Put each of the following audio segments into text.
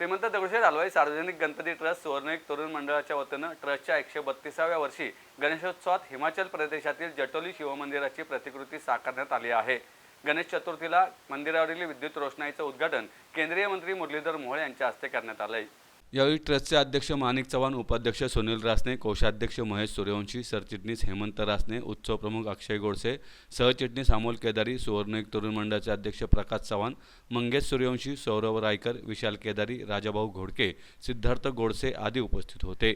श्रीमंत दगडूशेठ हलवाई सार्वजनिक गणपती ट्रस्ट सुवर्णिक तरुण मंडळाच्या वतीनं ट्रस्टच्या एकशे बत्तीसाव्या वर्षी गणेशोत्सवात हिमाचल प्रदेशातील जटोली शिवमंदिराची प्रतिकृती साकारण्यात आली आहे. गणेश चतुर्थीला मंदिरावरील विद्युत रोषणाईचं उद्घाटन केंद्रीय मंत्री मुरलीधर मोहोळ यांच्या हस्ते करण्यात आलं आहे यावेळी ट्रस्टचे अध्यक्ष माणिक चव्हाण उपाध्यक्ष सुनील रासने कोषाध्यक्ष महेश सूर्यवंशी सरचिटणीस हेमंत रासने उत्सव प्रमुख अक्षय गोडसे सहचिटणीस अमोल केदारी सुवर्णयुग तरुण मंडळाचे अध्यक्ष प्रकाश चव्हाण मंगेश सूर्यवंशी सौरव रायकर विशाल केदारी राजाभाऊ घोडके सिद्धार्थ गोडसे आदी उपस्थित होते.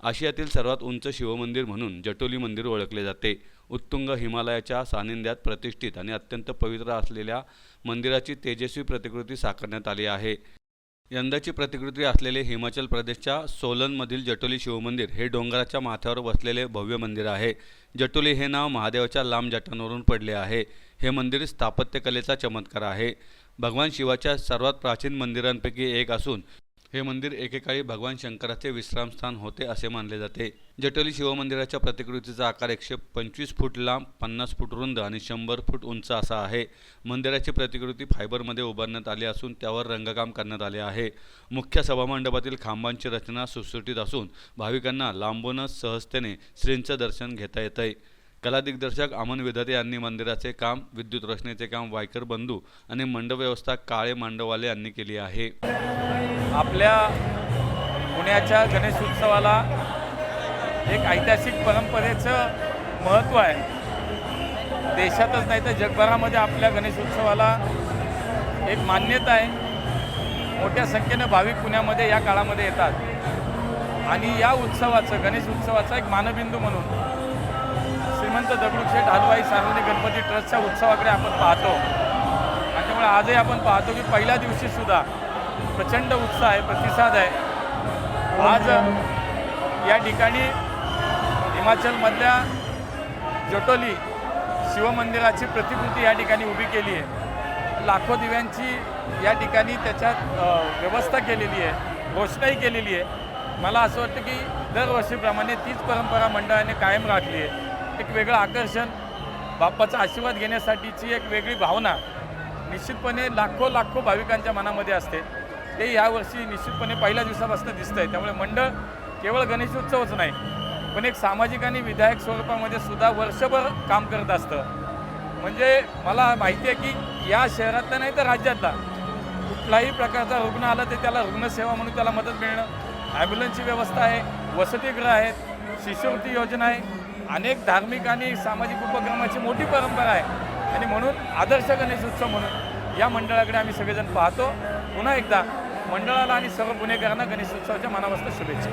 आशियातील सर्वात उंच शिवमंदिर म्हणून जटोली मंदिर ओळखले जाते. उत्तुंग हिमालयाच्या सानिध्यात प्रतिष्ठित आणि अत्यंत पवित्र असलेल्या मंदिराची तेजस्वी प्रतिकृती साकारण्यात आली आहे. यंदाची प्रतिकृती असलेले हिमाचल प्रदेशच्या सोलनमधील जटोली शिवमंदिर हे डोंगराच्या माथ्यावर बसलेले भव्य मंदिर आहे. जटोली हे नाव महादेवाच्या लांब जटांवरून पडले आहे. हे मंदिर स्थापत्यकलेचा चमत्कार आहे. भगवान शिवाच्या सर्वात प्राचीन मंदिरांपैकी एक असून हे मंदिर एकेकाळी भगवान शंकराचे विश्रामस्थान होते असे मानले जाते. जटली शिवमंदिराच्या प्रतिकृतीचा आकार एकशे पंचवीस फूट लांब पन्नास फूट रुंद आणि शंभर फूट उंच असा आहे. मंदिराची प्रतिकृती फायबरमध्ये उभारण्यात आली असून त्यावर रंगकाम करण्यात आले आहे. मुख्य सभामंडपातील खांबांची रचना सुटसुटीत असून भाविकांना लांबूनच सहजतेने श्रींचं दर्शन घेता येत आहे कला दिग्दर्शक अमन विधाते यांनी मंदिराचे काम विद्युत रचनेचे काम वायकर बंधू आणि मंडप व्यवस्था काळे मांडववाले यांनी केली आहे. आपल्या पुण्याच्या गणेश उत्सवाला एक ऐतिहासिक परंपरेचं महत्त्व आहे. देशातच नाही तर जगभरामध्ये आपल्या गणेश उत्सवाला एक मान्यता आहे. मोठ्या संख्येनं भाविक पुण्यामध्ये या काळामध्ये येतात. आणि या उत्सवाचं गणेश उत्सवाचा एक मानबिंदू म्हणून श्रीमंत दगडूशेठ हलवाई सार्वजनिक गणपती ट्रस्टच्या उत्सवाकडे आपण पाहतो. आणि त्यामुळे आजही आपण पाहतो की पहिल्या दिवशीसुद्धा प्रचंड उत्साह आहे प्रतिसाद आहे. आज या ठिकाणी हिमाचलमधल्या जोटोली शिवमंदिराची प्रतिकृती या ठिकाणी उभी केली आहे. लाखो दिव्यांची या ठिकाणी त्याच्यात व्यवस्था केलेली आहे घोषणाही केलेली आहे. मला असं वाटतं की दरवर्षीप्रमाणे तीच परंपरा मंडळाने कायम राखली आहे. एक वेगळं आकर्षण बाप्पाचा आशीर्वाद घेण्यासाठीची एक वेगळी भावना निश्चितपणे लाखो लाखो भाविकांच्या मनामध्ये असते. ते यावर्षी निश्चितपणे पहिल्या दिवसापासून दिसतं आहे त्यामुळे मंडळ केवळ गणेशोत्सवच नाही पण एक सामाजिक आणि विधायक स्वरूपामध्ये सुद्धा वर्षभर काम करत असतं. म्हणजे मला माहिती आहे की या शहरातला नाही तर राज्यातला कुठलाही प्रकारचा रुग्ण आला तर त्याला रुग्णसेवा म्हणून त्याला मदत मिळणं ॲम्ब्युलन्सची व्यवस्था आहे वसतिगृह आहेत शिष्यवृत्ती योजना आहे अनेक धार्मिक आणि सामाजिक उपक्रमाची मोठी परंपरा आहे. आणि म्हणून आदर्श गणेश उत्सव म्हणून या मंडळाकडे आम्ही सगळेजण पाहतो. पुन्हा एकदा मंडळाला आणि सर्व गुन्हेगारांना गणेशोत्सवाच्या मनापासून शुभेच्छा.